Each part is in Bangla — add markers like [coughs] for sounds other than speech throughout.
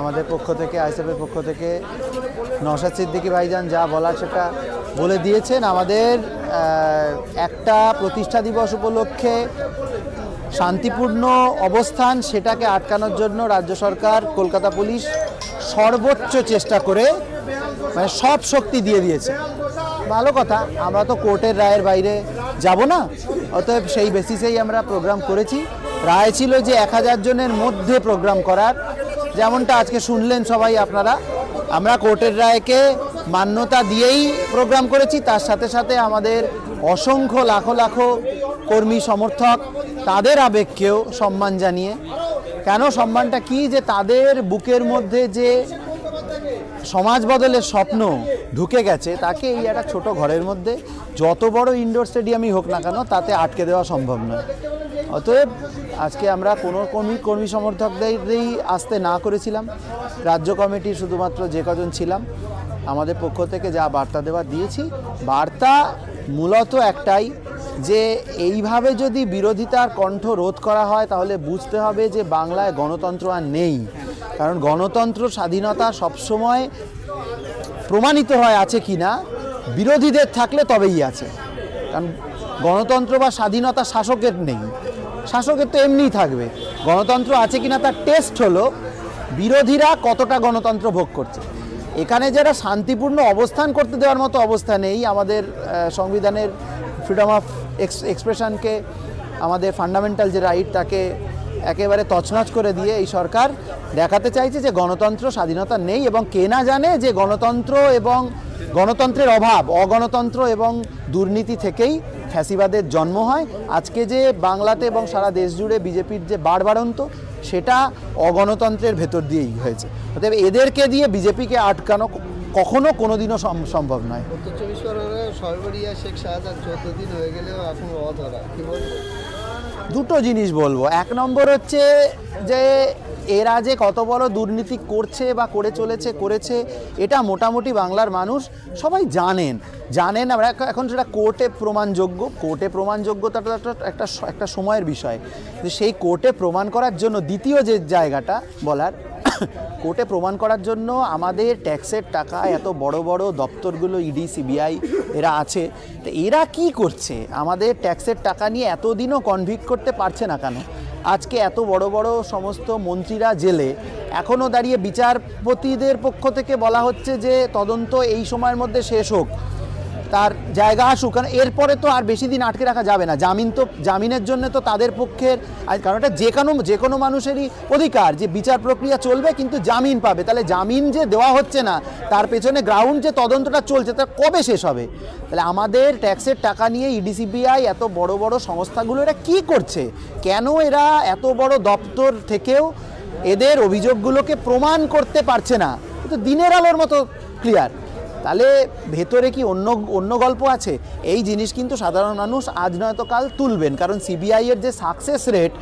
আমাদের পক্ষ থেকে আইসএফের পক্ষ থেকে নওশাদ সিদ্দিকী ভাইজান যা বলার সেটা বলে দিয়েছেন। আমাদের একটা প্রতিষ্ঠা দিবস উপলক্ষে শান্তিপূর্ণ অবস্থান সেটাকে আটকানোর জন্য রাজ্য সরকার, কলকাতা পুলিশ সর্বোচ্চ চেষ্টা করে মানে সব শক্তি দিয়ে দিয়েছে। ভালো কথা, আমরা তো কোর্টের রায়ের বাইরে যাব না, অতএব সেই বেসিসেই আমরা প্রোগ্রাম করেছি। রায় ছিল যে এক হাজার জনের মধ্যে প্রোগ্রাম করার যেমনটা আজকে শুনলেন সবাই আপনারা, আমরা কোর্টের রায়কে মান্যতা দিয়েই প্রোগ্রাম করেছি, তার সাথে সাথে আমাদের অসংখ্য লাখো লাখো কর্মী সমর্থক তাদের আবেগকেও সম্মান জানিয়ে, কেন সম্মানটা কি যে তাদের বুকের মধ্যে যে সমাজ বদলের স্বপ্ন ঢুকে গেছে, তাকে এই একটা ছোট ঘরের মধ্যে যত বড় ইনডোর স্টেডিয়ামই হোক না কেন তাতে আটকে দেওয়া সম্ভব নয়। অতএব আজকে আমরা কোনো কর্মী কর্মী সমর্থকদেরই আসতে না করেছিলাম। রাজ্য কমিটির শুধুমাত্র যে কজন ছিলাম, আমাদের পক্ষ থেকে যা বার্তা দেওয়া দিয়েছি, বার্তা মূলত একটাই যে এইভাবে যদি বিরোধিতার কণ্ঠ রোধ করা হয়, তাহলে বুঝতে হবে যে বাংলায় গণতন্ত্র আর নেই। কারণ গণতন্ত্র স্বাধীনতা সবসময় প্রমাণিত হয় আছে কি না, বিরোধীদের থাকলে তবেই আছে। কারণ গণতন্ত্র বা স্বাধীনতা শাসকের নেই। শাসকের তো এমনিই থাকবে। গণতন্ত্র আছে কিনা তার টেস্ট হলো বিরোধীরা কতটা গণতন্ত্র ভোগ করছে। এখানে যারা শান্তিপূর্ণ অবস্থান করতে দেওয়ার মতো অবস্থা নেই, আমাদের সংবিধানের ফ্রিডম অফ এক্সপ্রেশনকে আমাদের ফান্ডামেন্টাল যে রাইট তাকে একেবারে তছনছ করে দিয়ে এই সরকার দেখাতে চাইছে যে গণতন্ত্র স্বাধীনতা নেই এবং কে না জানে যে গণতন্ত্র এবং গণতন্ত্রের অভাব অগণতন্ত্র এবং দুর্নীতি থেকেই ফ্যাসিবাদের জন্ম হয়। আজকে যে বাংলাতে এবং সারা দেশ জুড়ে বিজেপির যে বাড়বাড়ন্ত সেটা অগণতন্ত্রের ভেতর দিয়েই হয়েছে। অতএব এদেরকে দিয়ে বিজেপিকে আটকানো কখনো কোনোদিনও সম- সম্ভব নয়। উত্তর চব্বিশ পরগনার সরবরিয়া শেখ শাহজাদ চোদ্দ দিন হয়ে গেলেও এখন অধরা। কি বলব? দুটো জিনিস বলব। এক নম্বর হচ্ছে যে এরা যে কত বড় দুর্নীতি করছে বা করে চলেছে, করেছে, এটা মোটামুটি বাংলার মানুষ সবাই জানেন। জানেন আমরা এখন- সেটা কোর্টে প্রমাণযোগ্য, কোর্টে প্রমাণযোগ্যতাটা একটা একটা সময়ের বিষয়। সেই কোর্টে প্রমাণ করার জন্য দ্বিতীয় যে জায়গাটা বলার, [coughs] কোর্টে প্রমাণ করার জন্য আমাদের ট্যাক্সের টাকা এত বড় বড় দপ্তরগুলো, ইডি, সিবিআই এরা আছে। তো এরা কি করছে? আমাদের ট্যাক্সের টাকা নিয়ে এতদিনও কনভিক্ট করতে পারছে না কেন? আজকে এত বড় বড় সমস্ত মন্ত্রীরা জেলে এখনও দাঁড়িয়ে বিচারপতিদের পক্ষ থেকে বলা হচ্ছে যে তদন্ত এই সময়ের মধ্যে শেষ হোক। তার জায়গা আসুক, কারণ এরপরে তো আর বেশি দিন আটকে রাখা যাবে না। জামিন তো, জামিনের জন্য তো তাদের পক্ষের কারণ এটা যে কোনো যে কোনো মানুষেরই অধিকার যে বিচার প্রক্রিয়া চলবে, কিন্তু জামিন পাবে। তাহলে জামিন যে দেওয়া হচ্ছে না, তার পেছনে গ্রাউন্ড যে তদন্তটা চলছে, তা কবে শেষ হবে? তাহলে আমাদের ট্যাক্সের টাকা নিয়ে ইডিসিবিআই এত বড় বড় সংস্থাগুলো এরা কী করছে? কেন এরা এত বড় দপ্তর থেকেও এদের অভিযোগগুলোকে প্রমাণ করতে পারছে না? তো দিনের আলোর মতো ক্লিয়ার তাহলে ভেতরে কি অন্য অন্য গল্প আছে? এই জিনিস কিন্তু সাধারণ মানুষ আজ নয়তো কাল তুলবেন। কারণ সিবিআই এর যে সাকসেস রেট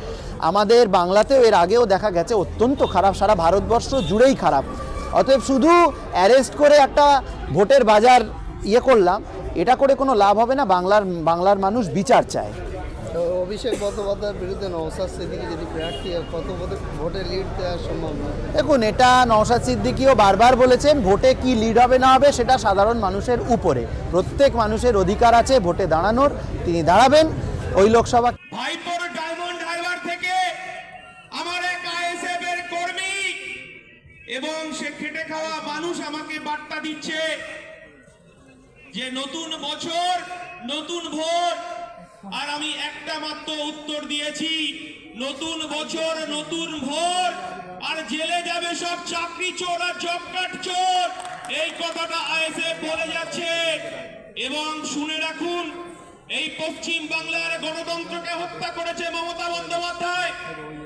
আমাদের বাংলাতেও এর আগেও দেখা গেছে অত্যন্ত খারাপ। সারা ভারতবর্ষ জুড়েই খারাপ। অতএব শুধু অ্যারেস্ট করে একটা ভোটের বাজার ইয়ে করলাম, এটা করে কোনো লাভ হবে না। বাংলার বাংলার মানুষ বিচার চায়। অভিষেক বন্দ্যোপাধ্যায়ের বিরুদ্ধে নওসাদ সিদ্দিকি যদি প্রার্থী হয় কত ভোটে ভোটে লিড দেওয়ার সম্ভাবনা দেখুন এটা নওশাদ সিদ্দিকিও বারবার বলেছেন ভোটে কি লিড হবে না হবে সেটা সাধারণ মানুষের উপরে। প্রত্যেক মানুষের অধিকার আছে ভোটে দাঁড়ানোর তিনি দাঁড়াবেন। ওই লোকসভা ভাইপোর ডায়মন্ড হারবার থেকে আমার এক আইএসএফ এর কর্মী এবং সে খেটে খাওয়া মানুষ আমাকে বার্তা দিচ্ছে যে নতুন বছর নতুন ভোট আর আমি একটা মাত্র উত্তর দিয়েছি, নতুন বছর, নতুন ভোট আর জেলে যাবে সব চাকরি চোর আর জব চোর। এই কথাটা আইএসএফ বলে যাচ্ছে। এবং শুনে রাখুন, এই পশ্চিম বাংলার গণতন্ত্রকে হত্যা করেছে মমতা বন্দ্যোপাধ্যায়।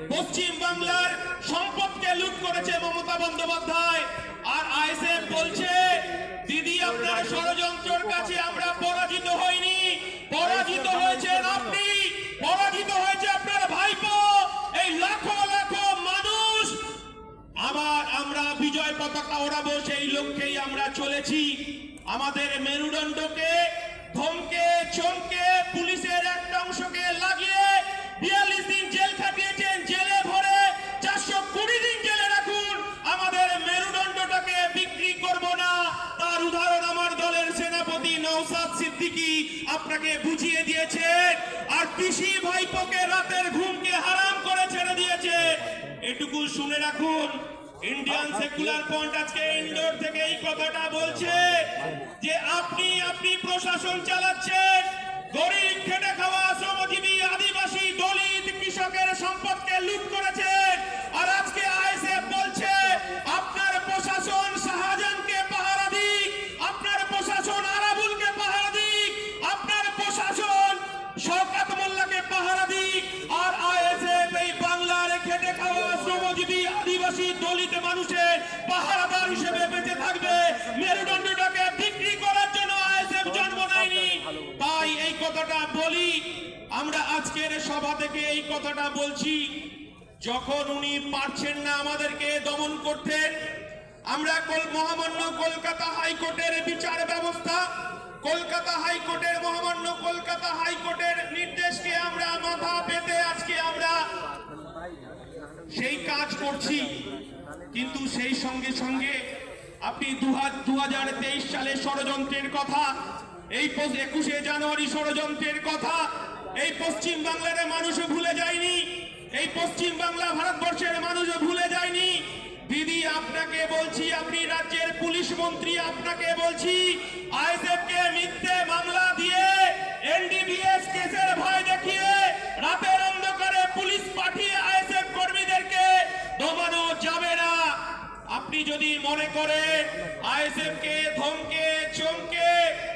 পশ্চিম বাংলার সম্পদকে লুট করেছে মমতা বন্দ্যোপাধ্যায়। আর আইএসএফ বলছে, দিদি, আপনার ষড়যন্ত্রের বিজয় পতাকা ওড়াবো সেই লক্ষ্যেই আমরা চলেছি। আমাদের মেরুদণ্ডকে ধমকে, চমকে পুলিশের একটা অংশকে লাগিয়ে বিয়াল্লিশ দিন জেল খাটিয়েছেন, জেলে ভরে চারশো কুড়ি দিন জেলে রাখুন। আমাদের মেরুদণ্ডটাকে বিক্রি করব না। তার উদাহরণ আমার দলের সেনাপতি নৌসাদ সিদ্দিকি আপনাকে বুঝিয়ে দিয়েছেন। আর পিসি ভাইপোকে রাতের ঘুমকে হারাম করে ছেড়ে দিয়েছে এটুকু শুনে রাখুন ইন্ডিয়ান সেকুলার ফ্রন্ট আজকে ইন্ডোর থেকে এই কথাটা বলছে যে আপনি আপনি প্রশাসন চালাচ্ছেন। গরিব খেটে খাওয়া শ্রমজীবী আদিবাসী দলিত কৃষকের সম্পদকে লুট করেছেন দলিত মানুষের পাহারাদার হিসেবে বেঁচে থাকবে। মেরুদণ্ডটাকে বিক্রি করার জন্য আইএসএফ জন্ম নেয়নি। তাই এই কথাটা বলি, আমরা আজকের সভা থেকে এই কথাটা বলছি। যখন উনি পারছেন না আমাদেরকে দমন করতে, আমরা মহামান্য কলকাতা হাইকোর্টের বিচার ব্যবস্থা, কলকাতা হাইকোর্টের মহামান্য কলকাতা হাইকোর্টের নির্দেশকে আমরা মাথা পেতে আজকে আমরা সেই কাজ করছি। কিন্তু সেই সঙ্গে সঙ্গে আপনি দু হাজার তেইশ সালে ষড়যন্ত্রের কথা, এই একুশে জানুয়ারি ষড়যন্ত্রের কথা, এই পশ্চিম বাংলার মানুষও ভুলে যায়নি, এই পশ্চিম বাংলা ভারতবর্ষের মানুষও ভুলে যায়নি। দিদি, আপনাকে বলছি, আপনি রাজ্যের পুলিশ মন্ত্রী, আপনাকে বলছি, আইএসএফ কে মিথ্যে মামলা দিয়ে এনডিবিএস আপনি যদি মনে করেন আইএসএফ কে ধমকে, চমকে,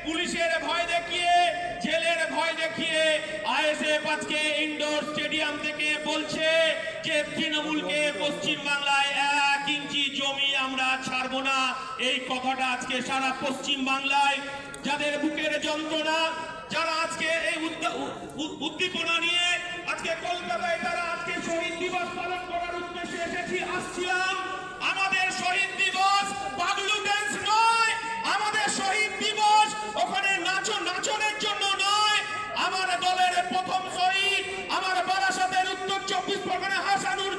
পুলিশের ভয় দেখিয়ে, জেলের ভয় দেখিয়ে আইএসএফ আজকে ইনডোর স্টেডিয়াম থেকে বলছে যে তৃণমূলকে পশ্চিম বাংলায় এক ইঞ্চি জমি আমরা ছাড়বো না। এই কথাটা আজকে সারা পশ্চিম বাংলায় যাদের বুকের যন্ত্রণা, যারা আজকে এই উদ্দীপনা নিয়ে আজকে কলকাতায় তারা আজকে শহীদ দিবস পালন করার উদ্দেশ্যে এসেছি। আসছিলাম চব্বিশ পরগনা হাসানুর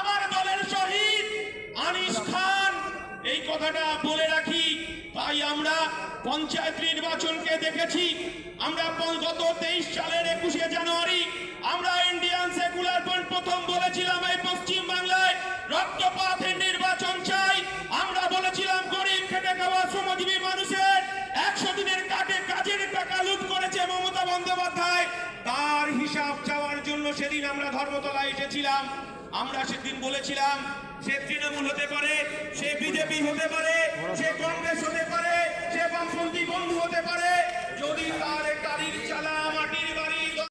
আমার দলের শহীদ আনিস খান। এই কথাটা বলে রাখি, তাই আমরা পঞ্চায়েত নির্বাচনকে দেখেছি। আমরা গত তেইশ সালের একুশে অভিশাপ চাওয়ার জন্য সেদিন আমরা ধর্মতলায় এসেছিলাম। আমরা সেদিন বলেছিলাম, সে তৃণমূল হতে পারে, সে বিজেপি হতে পারে, সে কংগ্রেস হতে পারে, সে বামপন্থী বন্ধু হতে পারে। যদি তার গাড়ির চালা